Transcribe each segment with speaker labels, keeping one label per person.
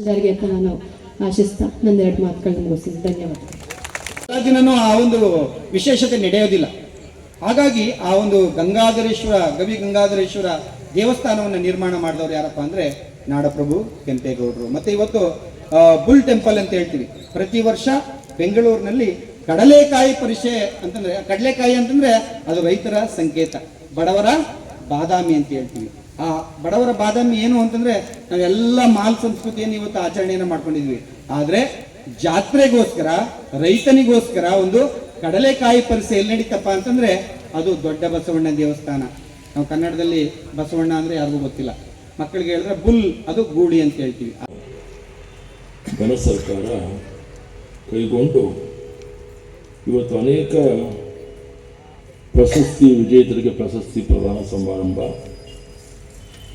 Speaker 1: ಎಲ್ಲರಿಗೆ ಅಂತ ನಾನು ಆಶಿಸ್ತಾ ನಂದೆರಡು ಮಾತುಗಳನ್ನ ಮುಗಿಸ್ತೀನಿ ಧನ್ಯವಾದ.
Speaker 2: ದಿನನೂ ಆ ಒಂದು ವಿಶೇಷತೆ ನಡೆಯೋದಿಲ್ಲ. ಹಾಗಾಗಿ ಆ ಒಂದು ಗಂಗಾಧರೇಶ್ವರ, ಗವಿ ಗಂಗಾಧರೇಶ್ವರ ದೇವಸ್ಥಾನವನ್ನು ನಿರ್ಮಾಣ ಮಾಡಿದವರು ಯಾರಪ್ಪ ಅಂದ್ರೆ ನಾಡಪ್ರಭು ಕೆಂಪೇಗೌಡರು. ಮತ್ತೆ ಇವತ್ತು ಬುಲ್ ಟೆಂಪಲ್ ಅಂತ ಹೇಳ್ತೀವಿ. ಪ್ರತಿ ವರ್ಷ ಬೆಂಗಳೂರಿನಲ್ಲಿ ಕಡಲೆಕಾಯಿ ಪರಿಷೆ ಅಂತಂದ್ರೆ, ಕಡಲೆಕಾಯಿ ಅಂತಂದ್ರೆ ಅದು ರೈತರ ಸಂಕೇತ. ಬಡವರ ಬಾದಾಮಿ ಅಂತ ಹೇಳ್ತೀವಿ. ಆ ಬಡವರ ಬಾದಾಮಿ ಏನು ಅಂತಂದ್ರೆ ನಾವೆಲ್ಲ ಮಾಲ್ ಸಂಸ್ಕೃತಿಯನ್ನು ಇವತ್ತು ಆಚರಣೆಯನ್ನು ಮಾಡ್ಕೊಂಡಿದ್ವಿ. ಆದ್ರೆ ಜಾತ್ರೆಗೋಸ್ಕರ, ರೈತನಿಗೋಸ್ಕರ ಒಂದು ಕಡಲೆಕಾಯಿ ಪರಿಸೆ ಎಲ್ಲಿ ನಡೀತಪ್ಪ ಅಂತಂದ್ರೆ ಅದು ದೊಡ್ಡ ಬಸವಣ್ಣ ದೇವಸ್ಥಾನ. ನಾವು ಕನ್ನಡದಲ್ಲಿ ಬಸವಣ್ಣ ಅಂದ್ರೆ ಯಾರಿಗೂ ಗೊತ್ತಿಲ್ಲ. ಮಕ್ಕಳಿಗೆ ಹೇಳಿದ್ರೆ ಬುಲ್, ಅದು ಗೂಳಿ ಅಂತ ಹೇಳ್ತೀವಿ.
Speaker 3: ಸರ್ಕಾರ ಕೈಗೊಂಡು ಇವತ್ತು ಅನೇಕ ಪ್ರಶಸ್ತಿ ವಿಜೇತರಿಗೆ ಪ್ರಶಸ್ತಿ ಪ್ರದಾನ ಸಮಾರಂಭ.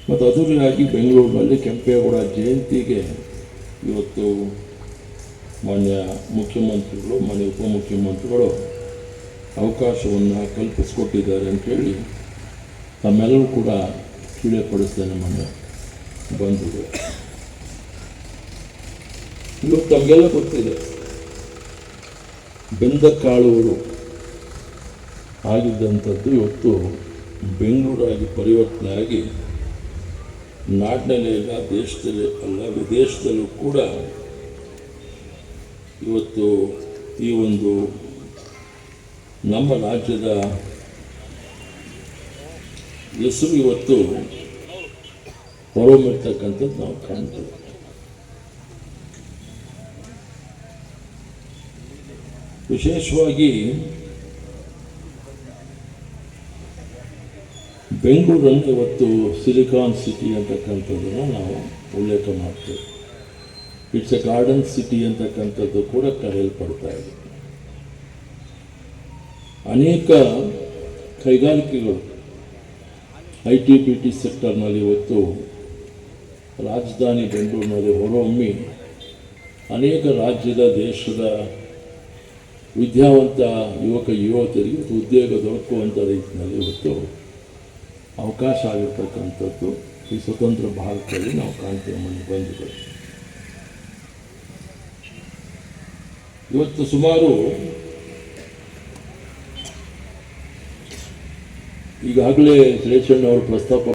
Speaker 3: ಮತ್ತು ಅದುರಿಯಾಗಿ ಬೆಂಗಳೂರಿನಲ್ಲಿ ಕೆಂಪೇಗೌಡ ಜಯಂತಿಗೆ ಇವತ್ತು ಮಾನ್ಯ ಮುಖ್ಯಮಂತ್ರಿಗಳು, ಮಾನ್ಯ ಉಪಮುಖ್ಯಮಂತ್ರಿಗಳು ಅವಕಾಶವನ್ನು ಕಲ್ಪಿಸಿಕೊಟ್ಟಿದ್ದಾರೆ ಅಂತೇಳಿ ತಮ್ಮೆಲ್ಲರೂ ಕೂಡ ತಿಳಿಯಪಡಿಸ್ತೇನೆ ಮಾನ್ಯ ಬಂಧುಗಳು. ಇವತ್ತು ತಮಗೆಲ್ಲ ಗೊತ್ತಿದೆ, ಬೆಂದ ಕಾಳುಗಳು ಆಗಿದ್ದಂಥದ್ದು ಇವತ್ತು ಬೆಂಗಳೂರಾಗಿ ಪರಿವರ್ತನೆ ಆಗಿ ನಾಡಿನಲ್ಲೇ ಇಲ್ಲ ದೇಶದಲ್ಲಿ ಅಲ್ಲ, ವಿದೇಶದಲ್ಲೂ ಕೂಡ ಇವತ್ತು ಈ ಒಂದು ನಮ್ಮ ರಾಜ್ಯದ ಹೆಸರು ಇವತ್ತು ಹೊರಹೊಮ್ಮಿರ್ತಕ್ಕಂಥದ್ದು ನಾವು ಕಾಣ್ತೇವೆ. ವಿಶೇಷವಾಗಿ ಬೆಂಗಳೂರನ್ನು ಇವತ್ತು ಸಿಲಿಕಾನ್ ಸಿಟಿ ಅಂತಕ್ಕಂಥದ್ದನ್ನು ನಾವು ಉಲ್ಲೇಖ ಮಾಡ್ತೇವೆ. ಇಟ್ಸ್ ಎ ಗಾರ್ಡನ್ ಸಿಟಿ ಅಂತಕ್ಕಂಥದ್ದು ಕೂಡ ಕರೆಯಲ್ಪಡ್ತಾ ಇದೆ. ಅನೇಕ ಕೈಗಾರಿಕೆಗಳು ಐ ಟಿ ಬಿ ಟಿ ಸೆಕ್ಟರ್ನಲ್ಲಿ ಇವತ್ತು ರಾಜಧಾನಿ ಬೆಂಗಳೂರಿನಲ್ಲಿ ಹೊರಹೊಮ್ಮಿ ಅನೇಕ ರಾಜ್ಯದ, ದೇಶದ ವಿದ್ಯಾವಂತ ಯುವಕ, ಯುವತಿಯರಿಗೆ ಉದ್ಯೋಗ ದೊರಕುವಂಥ ರೀತಿಯಲ್ಲಿ ಇವತ್ತು ಅವಕಾಶ ಆಗಿರ್ತಕ್ಕಂಥದ್ದು ಈ ಸ್ವತಂತ್ರ ಭಾರತದಲ್ಲಿ ನಾವು ಕಾಣ್ತೇವೆ ಬಂಧುಗಳು ಇವತ್ತು ಸುಮಾರು ಈಗಾಗಲೇ ಶ್ರೇಷಣ್ಣ ಅವರು ಪ್ರಸ್ತಾಪ